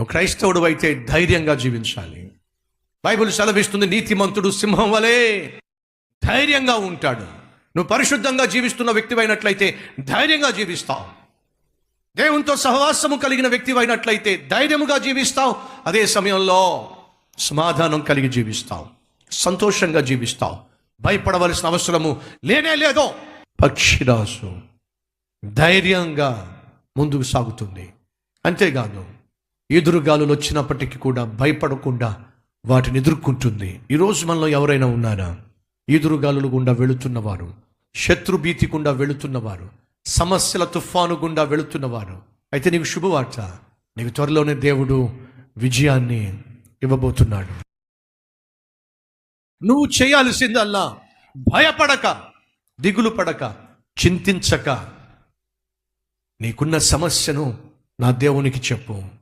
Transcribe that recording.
నువ్వు క్రైస్తవుడు అయితే ధైర్యంగా జీవించాలి. బైబిల్ సెలవిస్తుంది నీతిమంతుడు సింహం వలె ధైర్యంగా ఉంటాడు. నువ్వు పరిశుద్ధంగా జీవిస్తున్న వ్యక్తి అయినట్లయితే ధైర్యంగా జీవిస్తావు. దేవునితో సహవాసము కలిగిన వ్యక్తి అయినట్లయితే ధైర్యముగా జీవిస్తావు. అదే సమయంలో సమాధానం కలిగి జీవిస్తావు. సంతోషంగా జీవిస్తావు. భయపడవలసిన అవసరము లేనే లేదో పక్షిరాజు ధైర్యంగా ముందుకు సాగుతుంది. అంతేకాదు ఎదురుగాలులు వచ్చినప్పటికీ కూడా భయపడకుండా వాటిని ఎదుర్కొంటుంది. ఈరోజు మనలో ఎవరైనా ఉన్నారా? ఎదురుగాలులు గుండా వెళుతున్నవారు శత్రుభీతి గుండా వెళుతున్నవారు సమస్యల తుఫాను గుండా వెళుతున్నవారు. అయితే నీకు శుభవార్త. నీకు త్వరలోనే దేవుడు విజయాన్ని ఇవ్వబోతున్నాడు. నువ్వు చేయాల్సిందల్లా భయపడక దిగులు పడక చింతించక. నీకున్న సమస్యను నా దేవునికి చెప్పు.